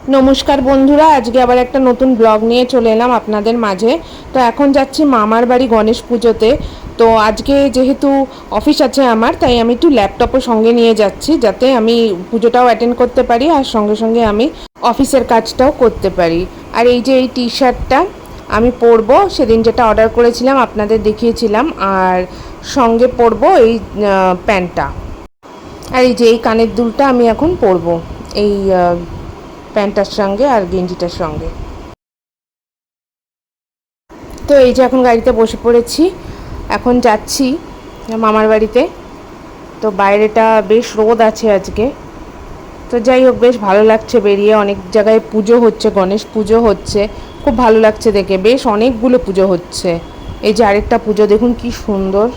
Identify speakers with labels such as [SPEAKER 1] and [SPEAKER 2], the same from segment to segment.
[SPEAKER 1] নমস্কার বন্ধুরা, আজকে আবার একটা নতুন ব্লগ নিয়ে চলে এলাম আপনাদের মাঝে। তো এখন যাচ্ছি মামার বাড়ি গণেশ পুজোতে। তো আজকে যেহেতু অফিস আছে আমার, তাই আমি একটু ল্যাপটপও সঙ্গে নিয়ে যাচ্ছি, যাতে আমি পুজোটাও অ্যাটেন্ড করতে পারি, আর সঙ্গে সঙ্গে আমি অফিসের কাজটাও করতে পারি। আর এই যে এই টি শার্টটা আমি পরবো, সেদিন যেটা অর্ডার করেছিলাম, আপনাদের দেখিয়েছিলাম, আর সঙ্গে পরবো এই প্যান্টটা। আর এই যে এই কানের দুলটা আমি এখন পরবো। এই প্যান্টটার সঙ্গে আর গেঞ্জিটার সঙ্গে। তো এই যে এখন গাড়িতে বসে পড়েছি, এখন যাচ্ছি মামার বাড়িতে। তো বাইরেটা বেশ রোদ আছে আজকে। তো যাই হোক, বেশ ভালো লাগছে বেরিয়ে। অনেক জায়গায় পুজো হচ্ছে, গণেশ পুজো হচ্ছে, খুব ভালো লাগছে দেখে। বেশ অনেকগুলো পুজো হচ্ছে। এই যে আরেকটা পুজো, দেখুন কি সুন্দর।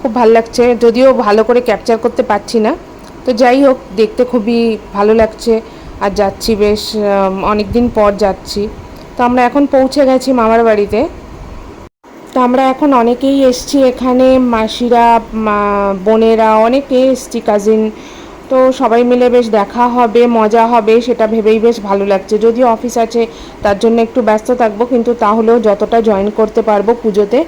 [SPEAKER 1] খুব ভালো লাগছে। যদিও ভালো করে ক্যাপচার করতে পারছি না। তো যাই হোক, দেখতে খুবই ভালো লাগছে। আর যাচ্ছি বেশ অনেক দিন পর যাচ্ছি। তো আমরা এখন পৌঁছে গেছি মামার বাড়িতে। তো আমরা এখন অনেকেই এসছি এখানে, মাসিরা বোনেরা, অনেকে এসছি কাজিন তো সবাই মিলে বেশ দেখা হবে, মজা হবে, সেটা ভেবেই বেশ ভালো লাগছে। যদিও অফিস আছে, তার জন্য একটু ব্যস্ত থাকব, কিন্তু তাহলেও যতটা জয়েন করতে পারব পুজোতে,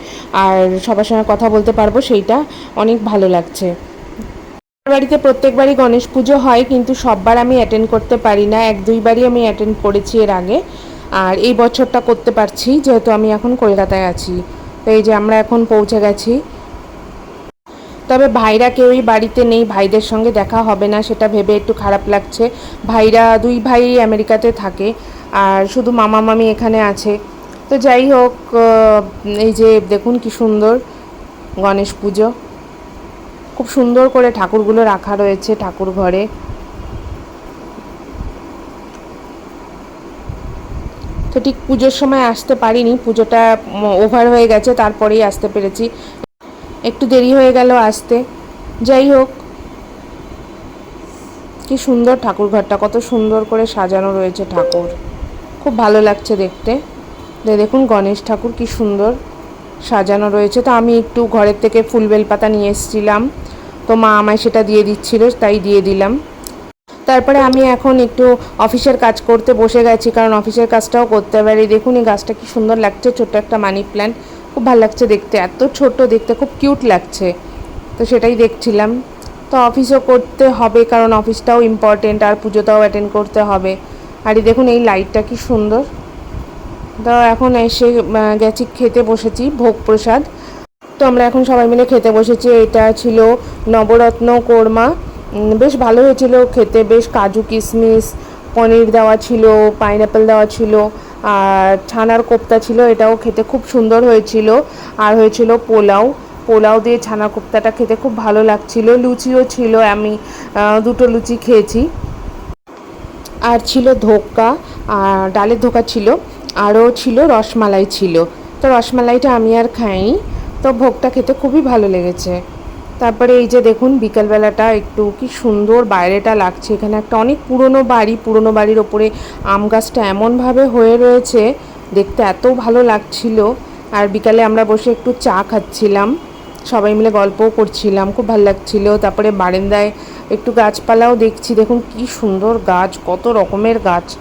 [SPEAKER 1] আর সবার সঙ্গে কথা বলতে পারব, সেইটা অনেক ভালো লাগছে। বাড়িতে প্রত্যেকবারই গণেশ পুজো হয়, কিন্তু সববার আমি অ্যাটেন্ড করতে পারি না। এক, দুইবারই আমি অ্যাটেন্ড করেছি এর আগে। আর এই বছরটা করতে পারছি, যেহেতু আমি এখন কলকাতায় আছি। তো এই যে আমরা এখন পৌঁছে গেছি। তবে ভাইরা কেউই বাড়িতে নেই, ভাইদের সঙ্গে দেখা হবে না, সেটা ভেবে একটু খারাপ লাগছে। ভাইরা, দুই ভাই আমেরিকাতে থাকে, আর শুধু মামা মামি এখানে আছে। তো যাই হোক এই যে দেখুন কি সুন্দর গণেশ পুজো। খুব সুন্দর করে ঠাকুরগুলো রাখা রয়েছে ঠাকুর ঘরে। তো ঠিক পুজোর সময় আসতে পারিনি, পুজোটা ওভার হয়ে গেছে, তারপরেই আসতে পেরেছি। একটু দেরি হয়ে গেল আসতে। যাই হোক, কি সুন্দর ঠাকুর ঘরটা, কত সুন্দর করে সাজানো রয়েছে ঠাকুর। খুব ভালো লাগছে দেখতে। দেখুন গণেশ ঠাকুর, কি সুন্দর। সাজানো রয়েছে। তো আমি একটু ঘরের থেকে ফুল বেলপাতা নিয়ে এসেছিলাম। তো মা আমায় সেটা দিয়ে দিচ্ছিল, তাই দিয়ে দিলাম। তারপরে আমি এখন একটু অফিসের কাজ করতে বসে গেছি, কারণ অফিসের কাজটাও করতে পারি। দেখুন, এই গাছটা কি সুন্দর লাগছে, ছোট্ট একটা মানি প্ল্যান্ট। খুব ভালো লাগছে দেখতে, এত ছোট দেখতে, খুব কিউট লাগছে। তো সেটাই দেখছিলাম। তো অফিসও করতে হবে, কারণ অফিসটাও ইম্পর্টেন্ট আর পুজোটাও অ্যাটেন্ড করতে হবে। আর দেখুন, এই লাইটটা কি সুন্দর। তো এখন এসে গেছি খেতে বসেছি ভোগ প্রসাদ তো আমরা এখন সবাই মিলে খেতে বসেছি। এটা ছিল নবরত্ন কোরমা। বেশ ভালো হয়েছিল খেতে। বেশ কাজু কিশমিশ পনির দেওয়া ছিল, পাইনাপেল দেওয়া ছিল, আর ছানার কোপ্তা ছিল। এটাও খেতে খুব সুন্দর হয়েছিল। আর হয়েছিল পোলাও। পোলাও দিয়ে ছানার কোপ্তাটা খেতে খুব ভালো লাগছিল। লুচিও ছিল। আমি দুটো লুচি খেয়েছি। আর ছিল ধোক্কা আর ডালের ধোকা ছিল। আরও ছিল, রসমালাই ছিল। তো রসমালাইটা আমি আর খাইনি। তো ভোগটা খেতে খুবই ভালো লেগেছে। তারপরে এই যে দেখুন, বিকালবেলাটা একটু কি সুন্দর বাইরেটা লাগছে। এখানে একটা অনেক পুরনো বাড়ি, পুরনো বাড়ির ওপরে আম গাছটা এমনভাবে হয়ে রয়েছে, দেখতে এত ভালো লাগছিল। আর বিকালে আমরা বসে একটু চা খাচ্ছিলাম। সবাই মিলে গল্পও করছিলাম, খুব ভালো লাগছিল। তারপরে বারেন্দায় একটু গাছপালাও দেখছি। দেখুন কি সুন্দর গাছ, কত রকমের গাছ।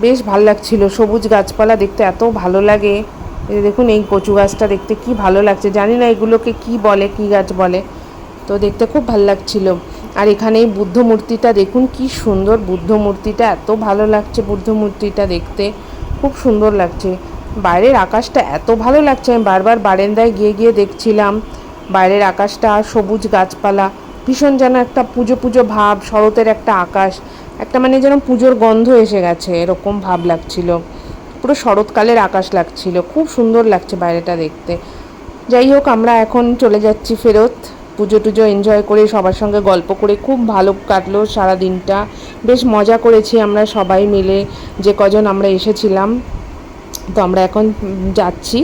[SPEAKER 1] বেশ ভালো লাগছিল। সবুজ গাছপালা দেখতে এত ভালো লাগে। দেখুন, এই কচু গাছটা দেখতে কি ভালো লাগছে। জানি না এগুলোকে কি বলে, কি গাছ বলে। তো দেখতে খুব ভালো লাগছিল। আর এখানে এই বুদ্ধ মূর্তিটা দেখুন, কি সুন্দর বুদ্ধ মূর্তিটা। এত ভালো লাগছে বুদ্ধ মূর্তিটা দেখতে। খুব সুন্দর লাগছে। বাইরের আকাশটা এত ভালো লাগছে। আমি বারবার বারেন্দায় গিয়ে গিয়ে দেখছিলাম। বাইরের আকাশটা সবুজ গাছপালা। ভীষণ যেন একটা পুজো পুজো ভাব, শরতের একটা আকাশ, একটা মানে যেন পুজোর গন্ধ এসে গেছে, এরকম ভাব লাগছিল। পুরো শরৎকালের আকাশ লাগছিল, খুব সুন্দর লাগছে বাইরেটা দেখতে। যাই হোক, আমরা এখন চলে যাচ্ছি ফেরত। পুজো টুজো এনজয় করে সবার সঙ্গে গল্প করে খুব ভালো কাটলো সারা দিনটা। বেশ মজা করেছি আমরা সবাই মিলে, যে কজন আমরা এসেছিলাম। তো আমরা এখন যাচ্ছি।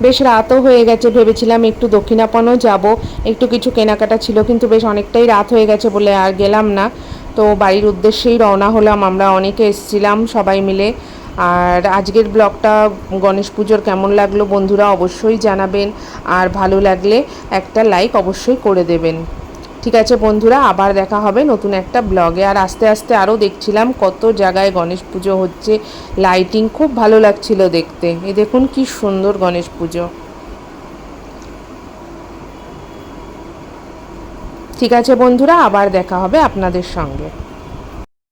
[SPEAKER 1] বেশ রাতও হয়ে গেছে, ভেবেছিলাম একটু দক্ষিণাপনও যাব। একটু কিছু কেনাকাটা ছিল, কিন্তু বেশ অনেকটাই রাত হয়ে গেছে বলে আর গেলাম না। তো বাড়ির উদ্দেশ্যেই রওনা হলাম, আমরা অনেকে এসেছিলাম সবাই মিলে। আর আজকের ব্লগটা গণেশ পুজোর কেমন লাগল বন্ধুরা অবশ্যই জানাবেন। আর ভালো লাগলে একটা লাইক অবশ্যই করে দেবেন। ঠিক আছে বন্ধুরা, আবার দেখা হবে নতুন একটা ব্লগে আর আস্তে আস্তে আরও দেখছিলাম কত জায়গায় গণেশ পুজো হচ্ছে। লাইটিং খুব ভালো লাগছিল দেখতে। এ দেখুন কি সুন্দর গণেশ পুজো। ঠিক আছে বন্ধুরা, আবার দেখা হবে আপনাদের সঙ্গে।